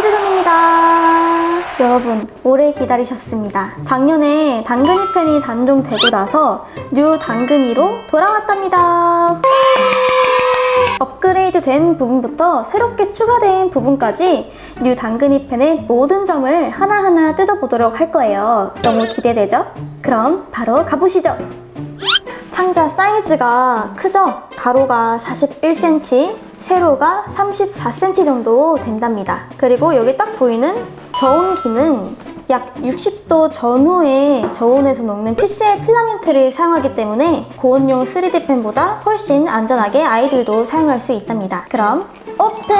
키드존입니다. 여러분, 오래 기다리셨습니다. 작년에 당근이 펜이 단종되고 나서 뉴 당근이로 돌아왔답니다. 업그레이드 된 부분부터 새롭게 추가된 부분까지 뉴 당근이 펜의 모든 점을 하나하나 뜯어보도록 할 거예요. 너무 기대되죠? 그럼 바로 가보시죠. 상자 사이즈가 크죠? 가로가 41cm, 세로가 34cm 정도 된답니다. 그리고 여기 딱 보이는 저온 기능 약 60도 전후에 저온에서 녹는 PCL 필라멘트를 사용하기 때문에 고온용 3D 펜보다 훨씬 안전하게 아이들도 사용할 수 있답니다. 그럼 오픈!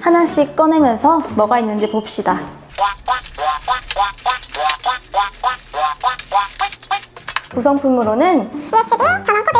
하나씩 꺼내면서 뭐가 있는지 봅시다. 구성품으로는 USB 전원 코드,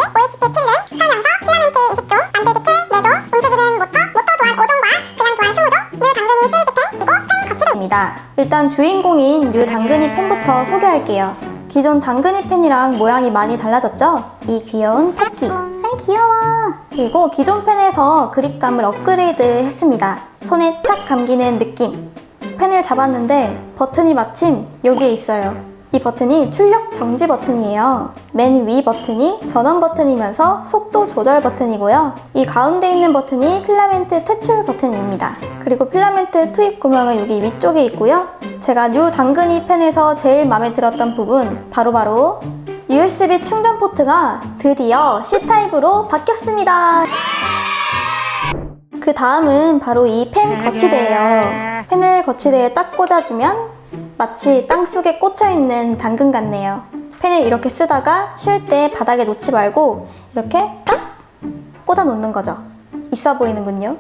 필름, 설명서, 필라멘트 20조, 만들기 틀 4조, 움직이는 모터, 모터 도안 5종과 그냥 도안 20조, 뉴 당근이 펜, 그리고 펜 거치대. 입니다. 일단 주인공인 뉴 당근이 펜부터 소개할게요. 기존 당근이 펜이랑 모양이 많이 달라졌죠? 이 귀여운 토끼. 아 귀여워. 그리고 기존 펜에서 그립감을 업그레이드 했습니다. 손에 착 감기는 느낌. 펜을 잡았는데 버튼이 마침 여기에 있어요. 이 버튼이 출력 정지 버튼이에요. 맨 위 버튼이 전원 버튼이면서 속도 조절 버튼이고요. 이 가운데 있는 버튼이 필라멘트 퇴출 버튼입니다. 그리고 필라멘트 투입 구멍은 여기 위쪽에 있고요. 제가 뉴 당근이 펜에서 제일 마음에 들었던 부분 바로바로 USB 충전 포트가 드디어 C타입으로 바뀌었습니다. 그 다음은 바로 이 펜 거치대예요. 펜을 거치대에 딱 꽂아주면 마치 땅속에 꽂혀있는 당근 같네요. 펜을 이렇게 쓰다가 쉴 때 바닥에 놓지 말고 이렇게 딱 꽂아 놓는 거죠. 있어 보이는군요.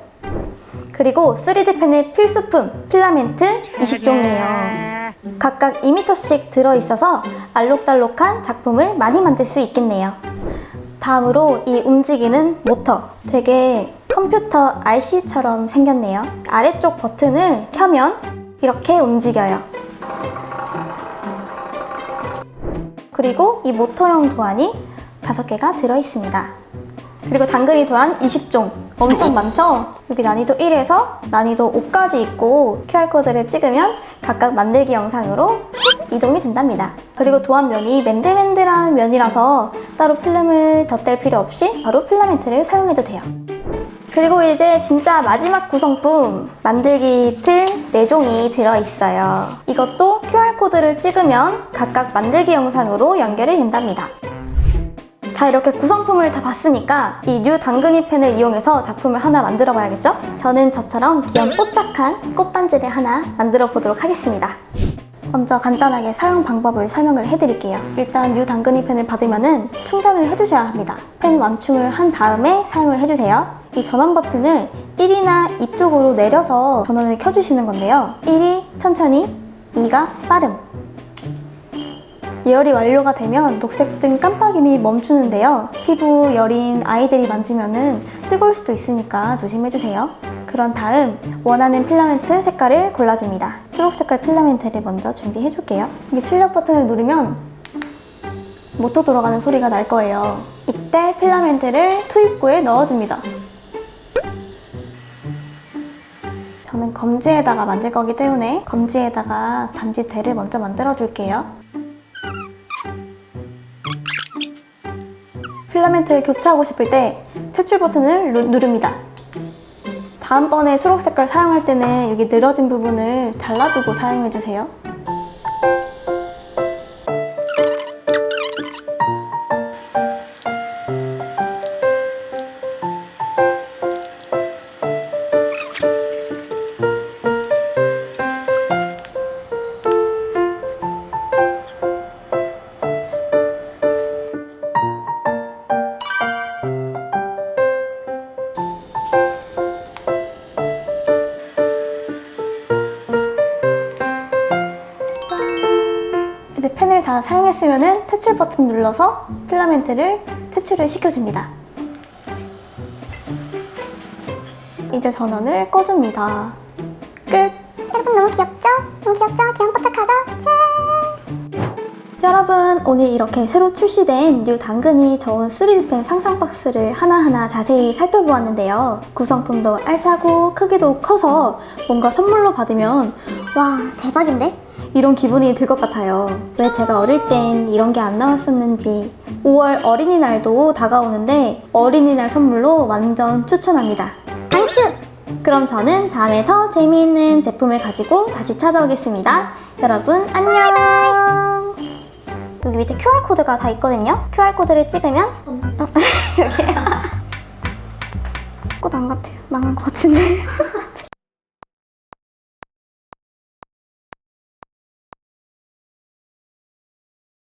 그리고 3D 펜의 필수품 필라멘트 20종이에요. 각각 2m씩 들어있어서 알록달록한 작품을 많이 만들 수 있겠네요. 다음으로 이 움직이는 모터 되게 컴퓨터 RC처럼 생겼네요. 아래쪽 버튼을 켜면 이렇게 움직여요. 그리고 이 모터용 도안이 5개가 들어있습니다. 그리고 당근이 도안 20종. 엄청 많죠? 여기 난이도 1에서 난이도 5까지 있고 QR코드를 찍으면 각각 만들기 영상으로 휙 이동이 된답니다. 그리고 도안면이 맨들맨들한 면이라서 따로 필름을 덧댈 필요 없이 바로 필라멘트를 사용해도 돼요. 그리고 이제 진짜 마지막 구성품 만들기 틀 4종이 들어있어요. 이것도 QR코드를 찍으면 각각 만들기 영상으로 연결이 된답니다. 자 이렇게 구성품을 다 봤으니까 이 뉴 당근이 펜을 이용해서 작품을 하나 만들어 봐야겠죠? 저는 저처럼 귀염 뽀짝한 꽃반지를 하나 만들어 보도록 하겠습니다. 먼저 간단하게 사용 방법을 설명을 해드릴게요. 일단 뉴 당근이 펜을 받으면은 충전을 해주셔야 합니다. 펜 완충을 한 다음에 사용을 해주세요. 이 전원 버튼을 1이나 2쪽으로 내려서 전원을 켜주시는 건데요. 1이 천천히, 2가 빠름. 예열이 완료가 되면 녹색등 깜빡임이 멈추는데요. 피부 열인 아이들이 만지면은 뜨거울 수도 있으니까 조심해주세요. 그런 다음 원하는 필라멘트 색깔을 골라줍니다. 초록 색깔 필라멘트를 먼저 준비해줄게요. 이게 출력 버튼을 누르면 모터 돌아가는 소리가 날 거예요. 이때 필라멘트를 투입구에 넣어줍니다. 저는 검지에다가 만들 거기 때문에 검지에다가 반지 대를 먼저 만들어 줄게요. 필라멘트를 교체하고 싶을 때 퇴출 버튼을 누, 누릅니다. 다음번에 초록 색깔 사용할 때는 여기 늘어진 부분을 잘라주고 사용해주세요. 다 사용했으면 퇴출 버튼 눌러서 필라멘트를 퇴출을 시켜줍니다. 이제 전원을 꺼줍니다. 끝! 여러분 너무 귀엽죠? 너무 귀엽죠? 귀염 뽀짝하죠? 짠! 여러분 오늘 이렇게 새로 출시된 뉴 당근이 저온 3D펜 상상 박스를 하나하나 자세히 살펴보았는데요. 구성품도 알차고 크기도 커서 뭔가 선물로 받으면 와 대박인데? 이런 기분이 들 것 같아요. 왜 제가 어릴 땐 이런 게 안 나왔었는지 5월 어린이날도 다가오는데 어린이날 선물로 완전 추천합니다. 강추! 그럼 저는 다음에 더 재미있는 제품을 가지고 다시 찾아오겠습니다. 여러분 안녕. 여기 밑에 QR 코드가 다 있거든요. QR 코드를 찍으면 어, 여기요. 꽃 안 같아요. 망한 것 같은데.